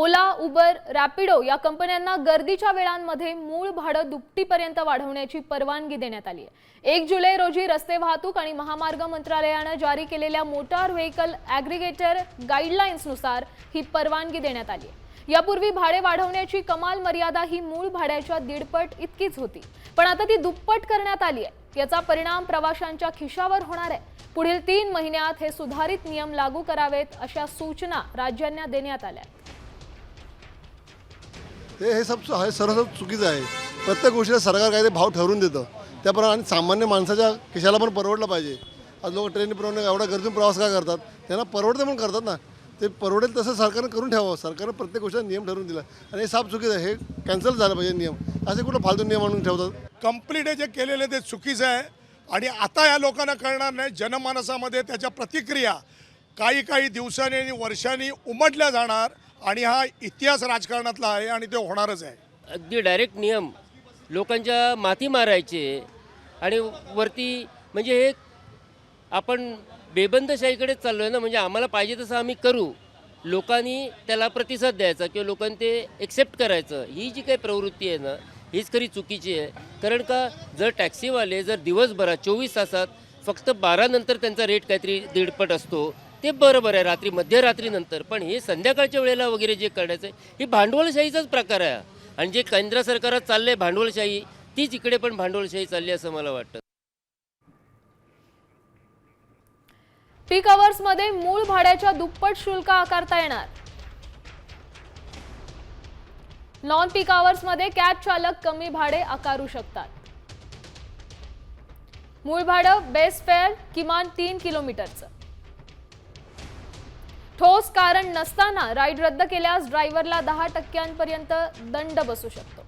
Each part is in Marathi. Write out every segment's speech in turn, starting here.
ओला उबर रॅपिडो या कंपन्यांना गर्दीच्या वेळांमध्ये मूळ भाडं दुपटीपर्यंत वाढवण्याची परवानगी देण्यात आली आहे. एक जुलै रोजी रस्ते वाहतूक आणि महामार्ग मंत्रालयानं जारी केलेल्या मोटार व्हेकल ॲग्रिगेटर गाईडलाईन्सनुसार ही परवानगी देण्यात आली आहे. यापूर्वी भाडे वाढवण्याची कमाल मर्यादा ही मूळ भाड्याच्या दीडपट इतकीच होती. पण आता ती दुप्पट करण्यात आली आहे. याचा परिणाम प्रवाशांच्या खिशावर होणार आहे. पुढील तीन महिन्यात हे सुधारित नियम लागू करावेत अशा सूचना राज्यांना देण्यात आल्या आहेत. हे हे सब हे सर्व चुकीचं आहे. प्रत्येक गोष्टीला सरकार काहीतरी भाव ठरवून देतं. त्याप्रमाणे आणि सामान्य माणसाच्या खिशाला पण परवडलं पाहिजे. आज लोक ट्रेन प्रमाणे एवढा गरजून प्रवास का करतात? त्यांना परवडते पण करतात ना. ते परवडेल तसं सरकारनं करून ठेवावं. सरकारनं प्रत्येक गोष्टीला नियम ठरवून दिला. आणि हे साफ चुकीचं आहे. हे कॅन्सल झालं पाहिजे नियम. असे कुठं फालतू नियम आणून ठेवतात? कंप्लीट हे जे केलेलं ते चुकीचं आहे. आणि आता या लोकांना कळणार नाही जनमानसामध्ये त्याच्या प्रतिक्रिया. काही काही दिवसांनी आणि वर्षांनी उमटल्या जाणार. आणि हा इतिहास राजकारणातला आहे आणि ते होणारच आहे. अगदी डायरेक्ट नियम. लोकांच्या माती मारायचे आणि वरती म्हणजे हे आपण बेबंदशाहीकडेच चाललो आहे ना म्हणजे आम्हाला पाहिजे तसं आम्ही करू. लोकांनी त्याला प्रतिसाद द्यायचा किंवा लोकांनी ते एक्सेप्ट करायचं. ही जी काही प्रवृत्ती आहे ना हीच खरी चुकीची आहे. कारण का जर टॅक्सीवाले जर दिवसभरात चोवीस तासात फक्त बारानंतर त्यांचा रेट काहीतरी दीडपट असतो ते बरोबर आहे रात्री मध्यरात्रीनंतर पण हे संध्याकाळच्या वेळेला वगैरे जे करायचं आहे ही भांडवलशाहीचाच प्रकार आहे. आणि जे केंद्र सरकारात चाललं आहे भांडवलशाही तीच इकडे पण भांडवलशाही चालली असं मला वाटतं. पीक अवर्समध्ये मूळ भाड्याच्या दुप्पट शुल्क आकारता येणार. नॉन पीकमध्ये कॅब चालक कमी भाडे आकारू शकतात. मूळ भाडं बेस फेअर किमान तीन किलोमीटरचं. ठोस कारण नसताना राईड रद्द केल्यास ड्रायव्हरला दहा टक्क्यांपर्यंत दंड बसू शकतो.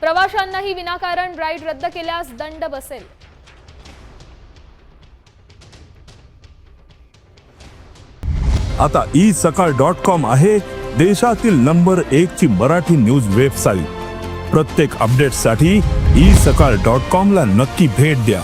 प्रवाशांनाही विनाकारण राईड रद्द केल्यास दंड बसेल. आता ई सकाळ डॉट कॉम आहे देशातील नंबर एक ची मराठी न्यूज वेबसाईट. प्रत्येक अपडेटसाठी ई सकाळ डॉट कॉम ला नक्की भेट द्या.